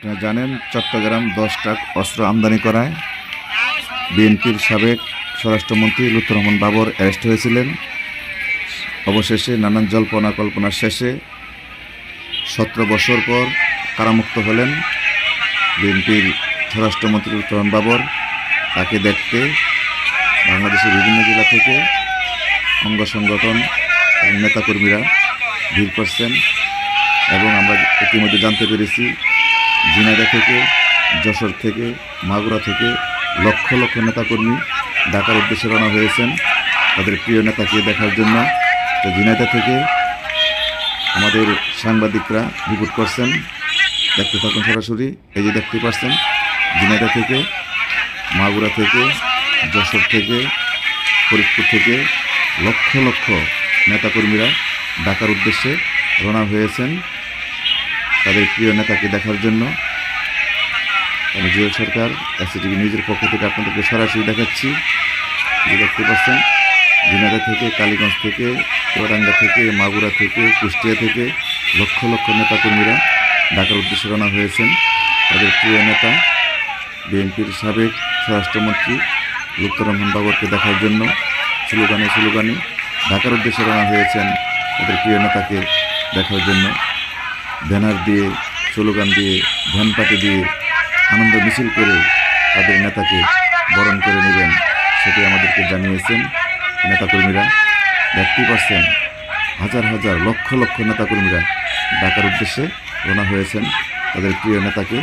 আপনারা জানেন, চট্টগ্রাম দশ ট্রাক অস্ত্র আমদানি করায় বিএনপির সাবেক স্বরাষ্ট্রমন্ত্রী লুৎফর রহমান বাবর অ্যারেস্ট হয়েছিলেন। অবশেষে নানান জল্পনা কল্পনার শেষে সতেরো বছর পর কারামুক্ত হলেন বিএনপির স্বরাষ্ট্রমন্ত্রী রহমান বাবর। তাকে দেখতে বাংলাদেশের বিভিন্ন জেলা থেকে অঙ্গ সংগঠন এবং নেতাকর্মীরা ভিড় করছেন এবং আমরা ইতিমধ্যে জানতে পেরেছি ঝিনাইদা থেকে, যশোর থেকে, মাগুরা থেকে লক্ষ লক্ষ নেতাকর্মী ঢাকার উদ্দেশ্যে রওনা হয়েছেন। তাদের প্রিয় নেতাকে দেখার জন্য তো ঝিনাইদা থেকে আমাদের সাংবাদিকরা রিপোর্ট করছেন। দেখতে থাকুন সরাসরি। এই যে দেখতে পাচ্ছেন ঝিনাইদা থেকে, মাগুরা থেকে, যশোর থেকে, ফরিদপুর থেকে লক্ষ লক্ষ নেতাকর্মীরা ঢাকার উদ্দেশ্যে রওনা হয়েছেন। তাদের প্রিয় নেতাকে দেখার জন্য আমি জুয়েল সরকার এসিটিভি নিউজের পক্ষ থেকে আপনাদেরকে সরাসরি দেখাচ্ছি। যে দেখতে পাচ্ছেন, ঝিনাইদহ থেকে, কালীগঞ্জ থেকে, চুয়াডাঙ্গা থেকে, মাগুরা থেকে, কুষ্টিয়া থেকে লক্ষ লক্ষ নেতাকর্মীরা ঢাকার উদ্দেশ্যে রওনা হয়েছেন। তাদের প্রিয় নেতা, বিএনপির সাবেক স্বরাষ্ট্রমন্ত্রী লুপ্ত রহমান বাবরকে দেখার জন্য স্লোগানে স্লোগানে ঢাকার উদ্দেশ্যে রওনা হয়েছেন। তাদের প্রিয় নেতাকে দেখার জন্য ব্যানার দিয়ে, স্লোগান দিয়ে ভ্যান পাতে দিয়ে আনন্দ মিছিল করে তাদের নেতাকে বরণ করে নেবেন সেটি আমাদেরকে জানিয়েছেন নেতাকর্মীরা। দেখতেই পাচ্ছেন হাজার হাজার, লক্ষ লক্ষ নেতাকর্মীরা ডাকার উদ্দেশ্যে রওনা হয়েছেন তাদের প্রিয় নেতাকে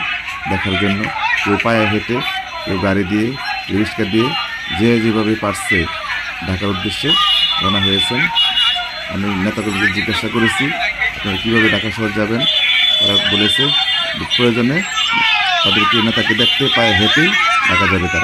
দেখার জন্য। কেউ পায়ে হেঁটে, কেউ গাড়ি দিয়ে, রিক্সা দিয়ে যে যেভাবে পারছে ঢাকার উদ্দেশ্যে রওনা হয়েছেন। আমি নেতাকর্মীদের জিজ্ঞাসা করেছি আপনারা কীভাবে ঢাকা শহর যাবেন, তারা বলেছে, প্রয়োজনে তাদেরকে নেতাকে দেখতে পায়ে, হেঁটেই ঢাকা যাবে তারা।